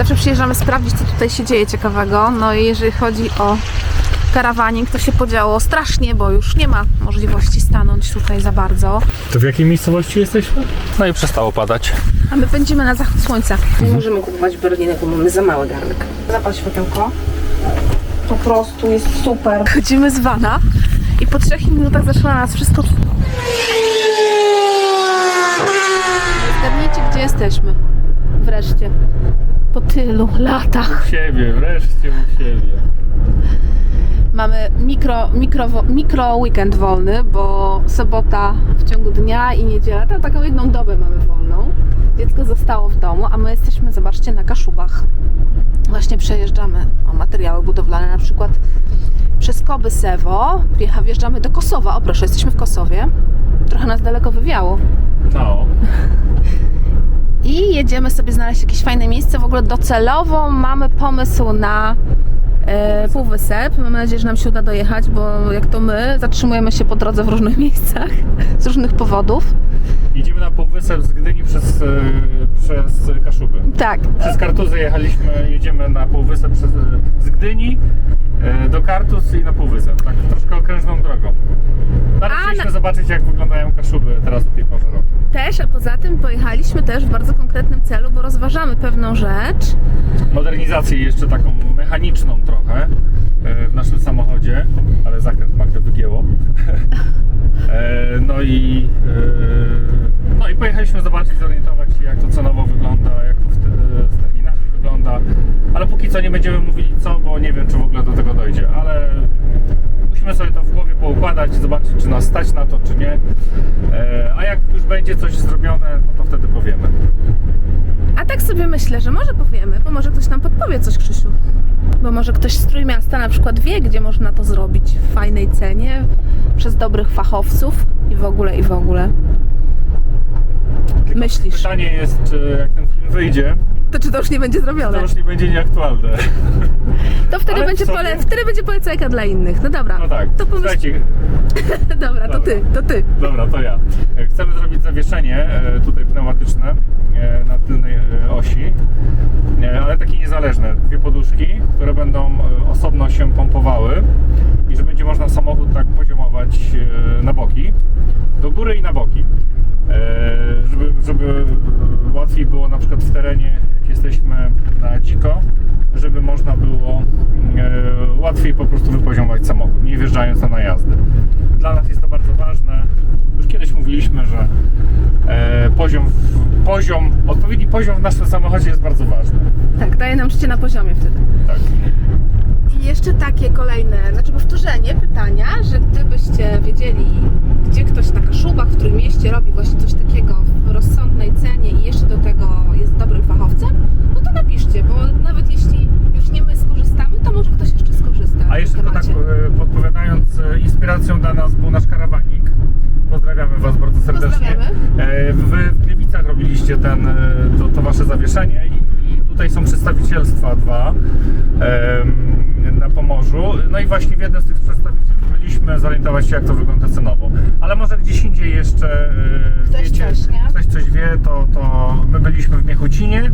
Zawsze przyjeżdżamy sprawdzić, co tutaj się dzieje ciekawego. No i jeżeli chodzi o karawaning, to się podziało strasznie, bo już nie ma możliwości stanąć tutaj za bardzo. To w jakiej miejscowości jesteśmy? No i przestało padać. A my pędzimy na zachód słońca. Nie możemy kupować Berliny, bo mamy za mały garnek. Zapal światełko. Po prostu jest super. Chodzimy z vana i po trzech minutach zaczyna nas wszystko... Zgadnijcie, gdzie jesteśmy. Wreszcie. Po tylu latach. U siebie, wreszcie u siebie. Mamy mikro, mikro, mikro weekend wolny, bo sobota w ciągu dnia i niedziela, to taką jedną dobę mamy wolną. Dziecko zostało w domu, a my jesteśmy, zobaczcie, na Kaszubach. Właśnie przejeżdżamy o materiały budowlane, na przykład przez Koby Sewo. Wjeżdżamy do Kosowa. O proszę, jesteśmy w Kosowie. Trochę nas daleko wywiało. No. I jedziemy sobie znaleźć jakieś fajne miejsce. W ogóle docelowo mamy pomysł na e, półwysep. Mamy nadzieję, że nam się uda dojechać, bo jak to my, zatrzymujemy się po drodze w różnych miejscach z różnych powodów. Idziemy na półwysep z Gdyni przez, e, przez Kaszuby. Tak, Przez Kartuzę jechaliśmy, jedziemy na półwysep przez, z Gdyni e, do Kartuz i na półwysep. Tak troszkę okrężną drogą. Nawet A, chcieliśmy na- zobaczyć jak wyglądają Kaszuby teraz o tej porze roku. też, a poza tym pojechaliśmy też w bardzo konkretnym celu, bo rozważamy pewną rzecz. Modernizację jeszcze taką mechaniczną trochę e, w naszym samochodzie, ale zakręt Magdy wygięło. E, No i, e, no i pojechaliśmy zobaczyć, zorientować się jak to cenowo wygląda, jak to w te- z terminami wygląda. Ale póki co nie będziemy mówili co, bo nie wiem czy w ogóle do tego dojdzie, ale musimy sobie to w głowie poukładać, zobaczyć czy nas stać na to, czy nie. E, A jak już będzie coś zrobione, no to wtedy powiemy. A tak sobie myślę, że może powiemy, bo może ktoś nam podpowie coś, Krzysiu. Bo może ktoś z Trójmiasta na przykład wie, gdzie można to zrobić w fajnej cenie, przez dobrych fachowców i w ogóle, i w ogóle. Tylko Myślisz? Pytanie jest, czy jak ten film wyjdzie, To czy to już nie będzie to zrobione? już nie będzie nieaktualne. To wtedy Ale będzie, sobie- pole, wtedy będzie polecajka dla innych. No dobra, No tak. to pomyśl... Słuchajcie, Dobra, to Dobra. ty, to ty. dobra, to ja. E, Chcemy zrobić zawieszenie e, tutaj pneumatyczne e, na tylnej osi, ale takie niezależne. Dwie poduszki, które będą osobno się pompowały i że będzie można samochód tak poziomować na boki, do góry i na boki. Żeby, żeby łatwiej było na przykład w terenie, jesteśmy na dziko, żeby można było e, łatwiej po prostu wypoziomować samochód, nie wjeżdżając na najazdy. Dla nas jest to bardzo ważne. Już kiedyś mówiliśmy, że e, poziom, poziom, odpowiedni poziom w naszym samochodzie jest bardzo ważny. Tak, daje nam życie na poziomie wtedy. Tak. I jeszcze takie kolejne, znaczy powtórzenie pytania, że gdybyście wiedzieli, gdzie ktoś na Kaszubach, w którym mieście robi właśnie coś takiego w rozsądnej cenie i jeszcze do tego jest dobrym fachowcem, no to napiszcie, bo nawet jeśli już nie my skorzystamy, to może ktoś jeszcze skorzysta. A jeszcze tylko tak e, podpowiadając, e, inspiracją dla nas był nasz karawanik. Pozdrawiamy Was bardzo serdecznie. E, Wy w Gliwicach robiliście ten, e, to, to Wasze zawieszenie i, i tutaj są przedstawicielstwa dwa em, na Pomorzu. No i właśnie w jednym z tych przedstawicieli byliśmy zorientować się jak to wygląda cenowo. Ale może gdzieś indziej jeszcze e, Ktoś wiecie, coś, nie? ktoś coś wie, to, to my byliśmy w Miechucinie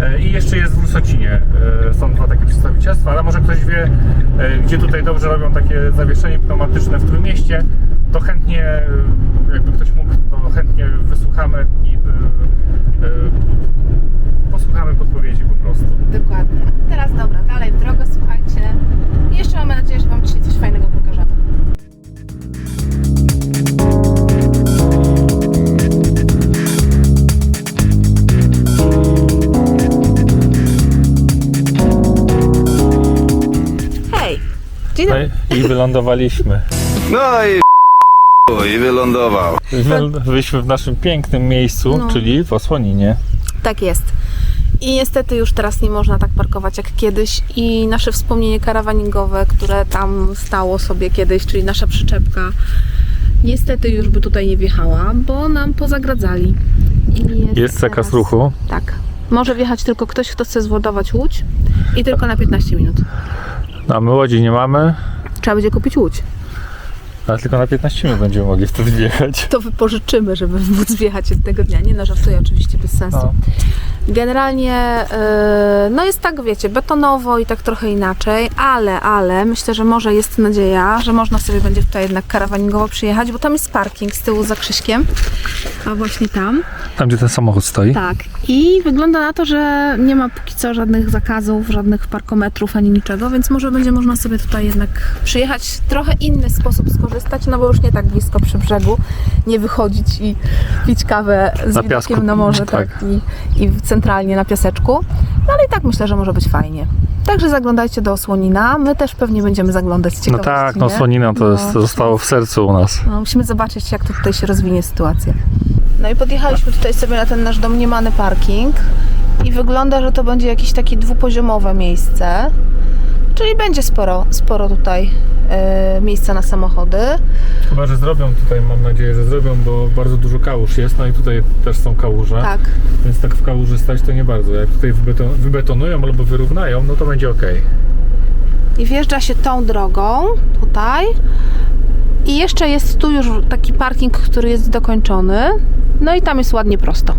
e, i jeszcze jest w Rusocinie. E, Są dwa takie przedstawicielstwa, ale może ktoś wie, gdzie tutaj dobrze robią takie zawieszenie pneumatyczne w Trójmieście, to chętnie, jakby ktoś mógł, to chętnie wysłuchamy i posłuchamy podpowiedzi po prostu. Dokładnie. Teraz dobra, dalej w drogę, słuchajcie. I jeszcze mamy nadzieję, że Wam dzisiaj coś fajnego pokażemy. Hej! Dzień dobry. I wylądowaliśmy. No i i wylądował. Byliśmy w naszym pięknym miejscu, No. czyli w Osłoninie. Tak jest. I niestety już teraz nie można tak parkować jak kiedyś i nasze wspomnienie karawaningowe, które tam stało sobie kiedyś, czyli nasza przyczepka, niestety już by tutaj nie wjechała, bo nam pozagradzali. I Jest zakaz teraz- ruchu. Tak. Może wjechać tylko ktoś, kto chce zwodować łódź i tylko na 15 minut. A my łodzi nie mamy, Trzeba będzie kupić łódź. ale tylko na 15 minut będziemy mogli wtedy wjechać. To wypożyczymy, żeby móc wjechać jednego dnia. Nie no, żartuję oczywiście bez sensu. No. Generalnie yy, no jest tak, wiecie, betonowo i tak trochę inaczej, ale, ale myślę, że może jest nadzieja, że można sobie będzie tutaj jednak karawaningowo przyjechać, bo tam jest parking z tyłu za Krzyśkiem, a właśnie tam. Tam, gdzie ten samochód stoi. Tak. I wygląda na to, że nie ma póki co żadnych zakazów, żadnych parkometrów ani niczego, więc może będzie można sobie tutaj jednak przyjechać, trochę inny sposób skorzystać, no bo już nie tak blisko przy brzegu, nie wychodzić i pić kawę z Na widokiem piasku, na morze, tak, tak. i, i centralnie na piaseczku. No ale i tak myślę, że może być fajnie. Także zaglądajcie do Osłonina, my też pewnie będziemy zaglądać z No ciekawości, tak, no nie? Słonina to jest, No. zostało w sercu u nas. No, musimy zobaczyć, jak to tutaj się rozwinie sytuacja. No i podjechaliśmy tutaj sobie na ten nasz domniemany parking i wygląda, że to będzie jakieś takie dwupoziomowe miejsce. Czyli będzie sporo, sporo tutaj e, miejsca na samochody. Chyba, że zrobią tutaj, mam nadzieję, że zrobią, bo bardzo dużo kałuż jest, no i tutaj też są kałuże. Tak. Więc tak w kałuży stać to nie bardzo. Jak tutaj wybeton, wybetonują albo wyrównają, no to będzie ok. I wjeżdża się tą drogą tutaj. I jeszcze jest tu już taki parking, który jest dokończony. No i tam jest ładnie prosto.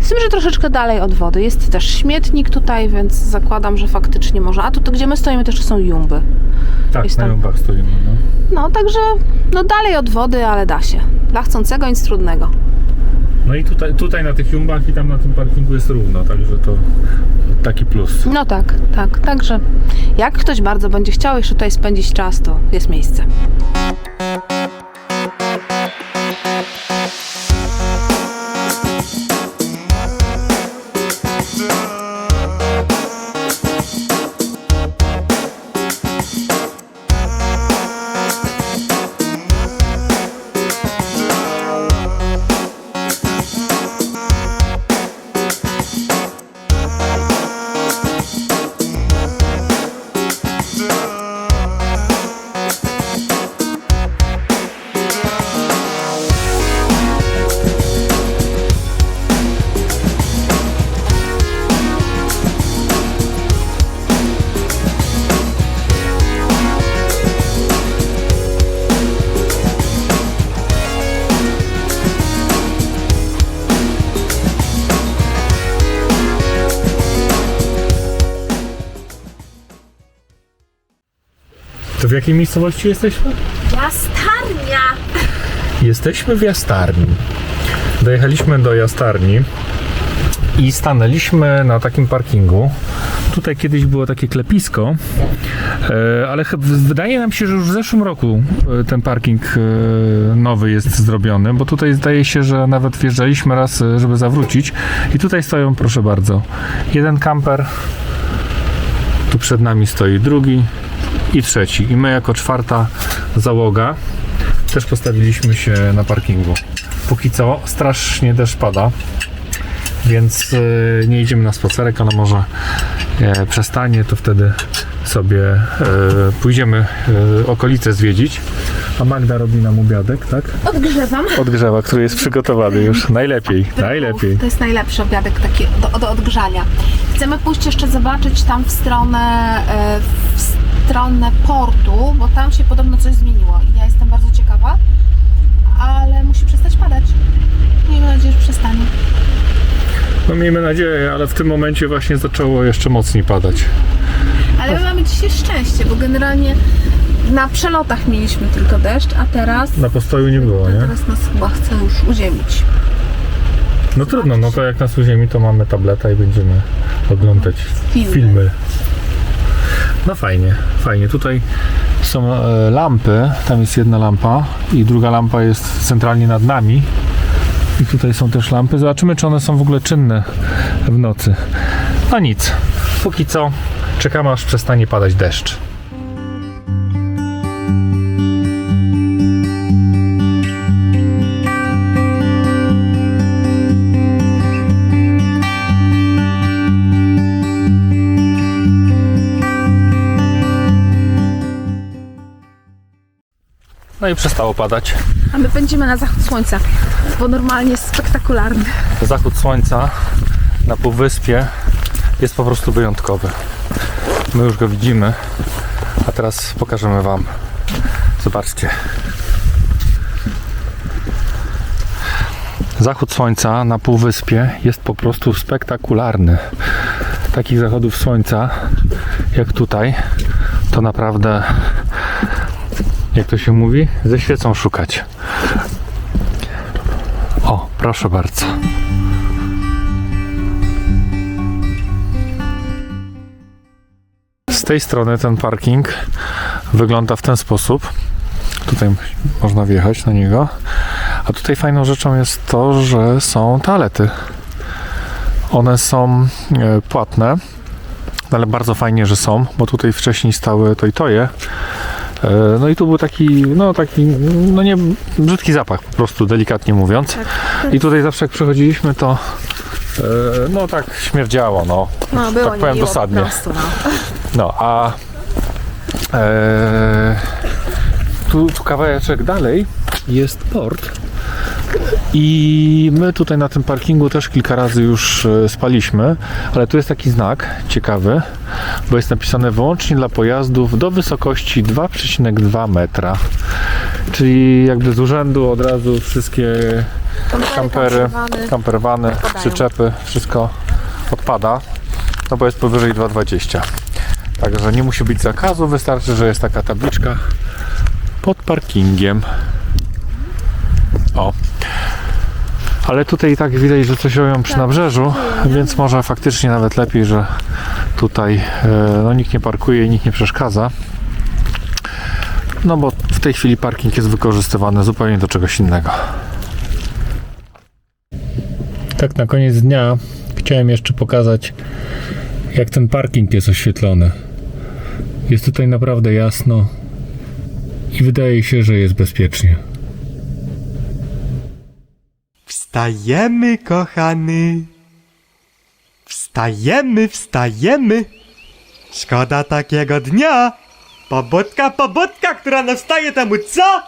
Z tym, że troszeczkę dalej od wody. Jest też śmietnik tutaj, więc zakładam, że faktycznie można. A tu, tu gdzie my stoimy, też są jumby. Tak, Jest na tam- jumbach stoimy. No. No, także no dalej od wody, ale da się. Dla chcącego nic trudnego. No i tutaj, tutaj na tych jumbach i tam na tym parkingu jest równo, także to taki plus. No tak, tak. Także jak ktoś bardzo będzie chciał jeszcze tutaj spędzić czas, to jest miejsce. W jakiej miejscowości jesteśmy? Jastarnia! Jesteśmy w Jastarni. Dojechaliśmy do Jastarni i stanęliśmy na takim parkingu. Tutaj kiedyś było takie klepisko, e, ale wydaje nam się, że już w zeszłym roku e, ten parking e, nowy jest zrobiony, bo tutaj zdaje się, że nawet wjeżdżaliśmy raz, żeby zawrócić i tutaj stoją, proszę bardzo, jeden kamper, tu przed nami stoi drugi i trzeci i my jako czwarta załoga też postawiliśmy się na parkingu. Póki co strasznie deszcz pada, więc e, nie idziemy na spacerek, ale może e, przestanie, to wtedy sobie e, pójdziemy okolice zwiedzić. A Magda robi nam obiadek, tak? Odgrzewam. Odgrzewa, który jest przygotowany już. Najlepiej, najlepiej. To jest najlepszy obiadek taki do, do odgrzania. Chcemy pójść jeszcze zobaczyć tam w stronę, stronę portu, bo tam się podobno coś zmieniło i ja jestem bardzo ciekawa, ale musi przestać padać. Miejmy nadzieję, że przestanie. No miejmy nadzieję, ale w tym momencie właśnie zaczęło jeszcze mocniej padać. Ale my mamy dzisiaj szczęście, bo generalnie na przelotach mieliśmy tylko deszcz, a teraz, Na postoju nie było, nie? teraz nas chyba chce już uziemić. No trudno, no to jak nas uziemi, to mamy tableta i będziemy oglądać Filmy. filmy. No fajnie, fajnie. Tutaj są e, lampy, tam jest jedna lampa i druga lampa jest centralnie nad nami. I tutaj są też lampy. Zobaczymy, czy one są w ogóle czynne w nocy. No nic, póki co czekamy aż przestanie padać deszcz. Przestało padać. A my będziemy na zachód słońca, bo normalnie jest spektakularny. Zachód słońca na półwyspie jest po prostu wyjątkowy. My już go widzimy, a teraz pokażemy Wam. Zobaczcie. Zachód słońca na półwyspie jest po prostu spektakularny. Takich zachodów słońca jak tutaj, to naprawdę, jak to się mówi, ze świecą szukać. O, proszę bardzo. Z tej strony ten parking wygląda w ten sposób. Tutaj można wjechać na niego. A tutaj fajną rzeczą jest to, że są toalety. One są e, płatne, ale bardzo fajnie, że są, bo tutaj wcześniej stały to i toje. E, No i tu był taki, no taki, no nie, brzydki zapach po prostu, delikatnie mówiąc. I tutaj zawsze jak przechodziliśmy, to e, no tak śmierdziało, no. No, było tak powiem dosadnie. Po prostu, no. No, a e, tu, tu kawałeczek dalej jest port. I my tutaj na tym parkingu też kilka razy już e, spaliśmy, ale tu jest taki znak ciekawy, bo jest napisane wyłącznie dla pojazdów do wysokości 2,2 metra. Czyli jakby z urzędu od razu wszystkie kampery, kamperwany. przyczepy, wszystko odpada, no bo jest powyżej 2,20. Także nie musi być zakazu, wystarczy, że jest taka tabliczka pod parkingiem. O. Ale tutaj i tak widać, że coś robią przy nabrzeżu, więc może faktycznie nawet lepiej, że tutaj e, no, nikt nie parkuje i nikt nie przeszkadza. No bo w tej chwili parking jest wykorzystywany zupełnie do czegoś innego. Tak na koniec dnia chciałem jeszcze pokazać jak ten parking jest oświetlony. Jest tutaj naprawdę jasno i wydaje się, że jest bezpiecznie. Wstajemy, kochany. Wstajemy, wstajemy. Szkoda takiego dnia. Pobudka, pobudka, która nawstaje temu co?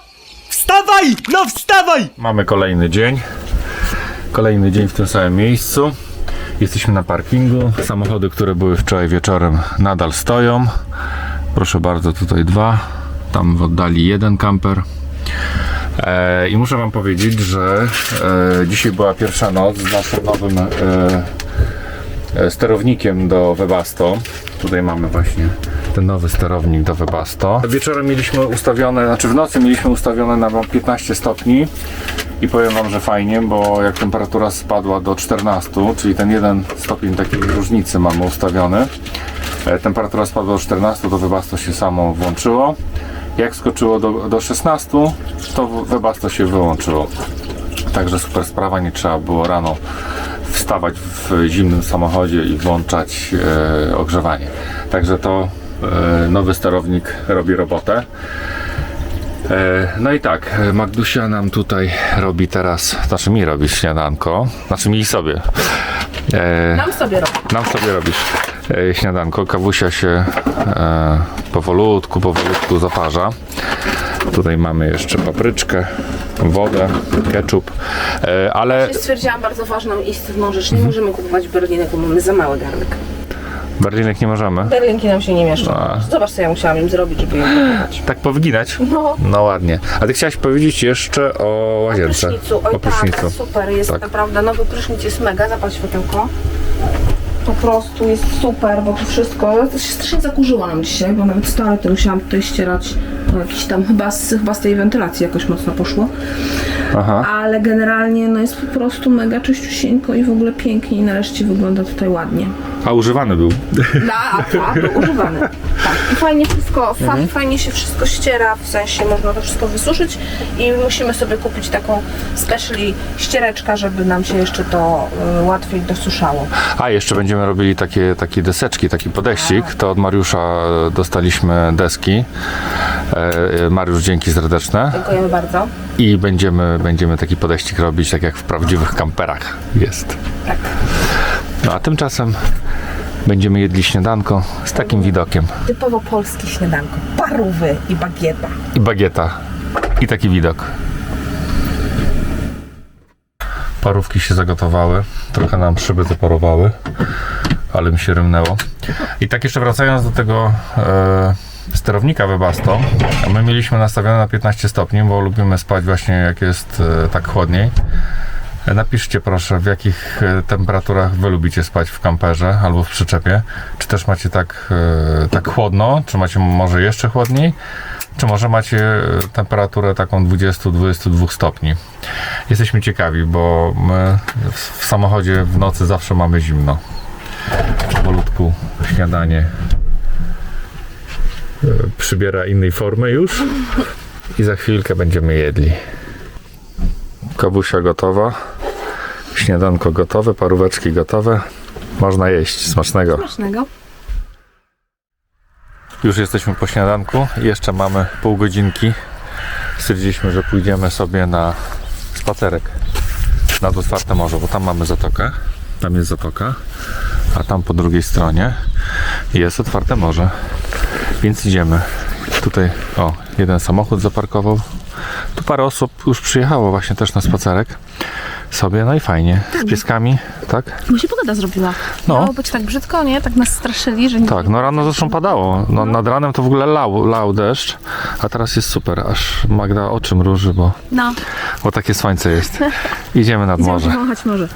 Wstawaj! No wstawaj! Mamy kolejny dzień. Kolejny dzień w tym samym miejscu. Jesteśmy na parkingu. Samochody, które były wczoraj wieczorem, nadal stoją. Proszę bardzo, tutaj dwa. Tam w oddali jeden kamper. E, I muszę Wam powiedzieć, że e, dzisiaj była pierwsza noc z naszym nowym e, e, sterownikiem do Webasto. Tutaj mamy właśnie ten nowy sterownik do Webasto. Wieczorem mieliśmy ustawione, znaczy w nocy mieliśmy ustawione na 15 stopni i powiem Wam, że fajnie, bo jak temperatura spadła do 14, czyli ten jeden stopień takiej różnicy mamy ustawiony, e, temperatura spadła do 14, to Webasto się samo włączyło. Jak skoczyło do, do 16, to Webasto się wyłączyło. Także super sprawa, nie trzeba było rano wstawać w zimnym samochodzie i włączać e, ogrzewanie. Także to e, nowy sterownik robi robotę. E, no i tak, Magdusia nam tutaj robi teraz, znaczy mi robi śniadanko, znaczy mi i sobie. E, Nam sobie nam sobie robisz śniadanko. Kawusia się e, powolutku, powolutku zaparza. Tutaj mamy jeszcze papryczkę, wodę, ketchup, e, ale Stwierdziłam bardzo ważną istotną rzecz. Nie możemy kupować berlinek, bo mamy za mały garnek. berlinek nie możemy. Berlinki nam się nie mieszczą. A. Zobacz, co ja musiałam im zrobić, żeby je kupować. Tak powginać? No. No ładnie. A ty chciałaś powiedzieć jeszcze o łazience. Prysznicu. Oj O prysznicu. tak, super, jest Tak. naprawdę, nowy prysznic jest mega, zapal światełko. Po prostu jest super, bo tu wszystko, to się strasznie zakurzyło nam dzisiaj, bo nawet stare to musiałam tutaj ścierać, jakiś tam, chyba z, chyba z tej wentylacji jakoś mocno poszło. Aha. Ale generalnie no jest po prostu mega czyściusieńko i w ogóle pięknie i nareszcie wygląda tutaj ładnie. A używany był. Na, tak, był używany. Tak. I fajnie wszystko, fa- fajnie się wszystko ściera, w sensie można to wszystko wysuszyć i musimy sobie kupić taką specially ściereczkę, żeby nam się jeszcze to y, łatwiej dosuszało. A jeszcze będziemy robili takie, takie deseczki, taki podeścik. To od Mariusza e, dostaliśmy deski. E, e, Mariusz, dzięki serdeczne. Dziękujemy bardzo. I będziemy, będziemy taki podeścik robić, tak jak w prawdziwych kamperach jest. Tak. No a tymczasem będziemy jedli śniadanko z takim widokiem. Typowo polskie śniadanko. Parówy i bagieta. I bagieta. I taki widok. Parówki się zagotowały. Trochę nam szyby zaparowały, ale mi się rymnęło. I tak jeszcze wracając do tego e, sterownika Webasto, my mieliśmy nastawione na 15 stopni, bo lubimy spać właśnie jak jest e, tak chłodniej. E, Napiszcie proszę, w jakich e, temperaturach wy lubicie spać w kamperze albo w przyczepie. Czy też macie tak, tak chłodno, czy macie może jeszcze chłodniej, czy może macie temperaturę taką 20-22 stopni. Jesteśmy ciekawi, bo my w, samochodzie w nocy zawsze mamy zimno. Powolutku śniadanie przybiera innej formy już i za chwilkę będziemy jedli. Kawusia gotowa, śniadanko gotowe, paróweczki gotowe. Można jeść, smacznego. Smacznego. Już jesteśmy po śniadanku, jeszcze mamy pół godzinki. Stwierdziliśmy, że pójdziemy sobie na spacerek nad otwarte morze, bo tam mamy zatokę. Tam jest zatoka, a tam po drugiej stronie jest otwarte morze. Więc idziemy. Tutaj, o, jeden samochód zaparkował. Tu parę osób już przyjechało właśnie też na spacerek sobie, no i fajnie. Z pieskami, tak? Bo się pogoda zrobiła. No. Miało być tak brzydko, nie? Tak nas straszyli, że nie Tak, no rano zresztą padało. No, nad ranem to w ogóle lał, lał deszcz, a teraz jest super. Aż Magda oczy mruży, bo, No, bo takie słońce jest. Idziemy nad morze. wąchać może.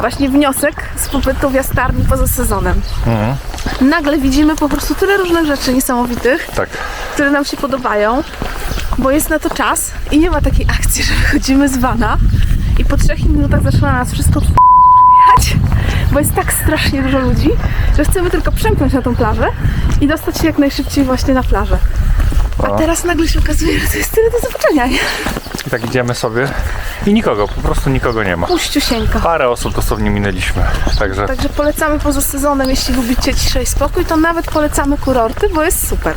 Właśnie wniosek z pobytu w jastarni poza sezonem. Mhm. Nagle widzimy po prostu tyle różnych rzeczy niesamowitych, Tak. które nam się podobają, bo jest na to czas i nie ma takiej akcji, że wychodzimy z vana i po trzech minutach zaczyna nas wszystko bo jest tak strasznie dużo ludzi, że chcemy tylko przemknąć na tą plażę i dostać się jak najszybciej właśnie na plażę. A teraz nagle się okazuje, że to jest tyle do zobaczenia. nie? I tak idziemy sobie i nikogo, po prostu nikogo nie ma. Puściusieńka. Parę osób dosłownie minęliśmy. Także Także polecamy poza sezonem, jeśli lubicie ciszę i spokój, to nawet polecamy kurorty, bo jest super.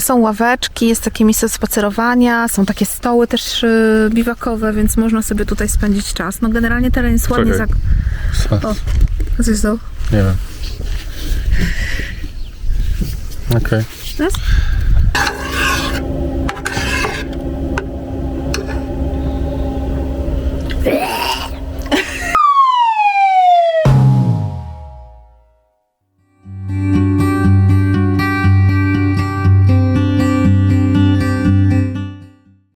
Są ławeczki, jest takie miejsce spacerowania, są takie stoły też y, biwakowe, więc można sobie tutaj spędzić czas. No generalnie teren jest ładnie Czekaj. zak... O, co jest? Nie wiem. Okej. Okay. Yes?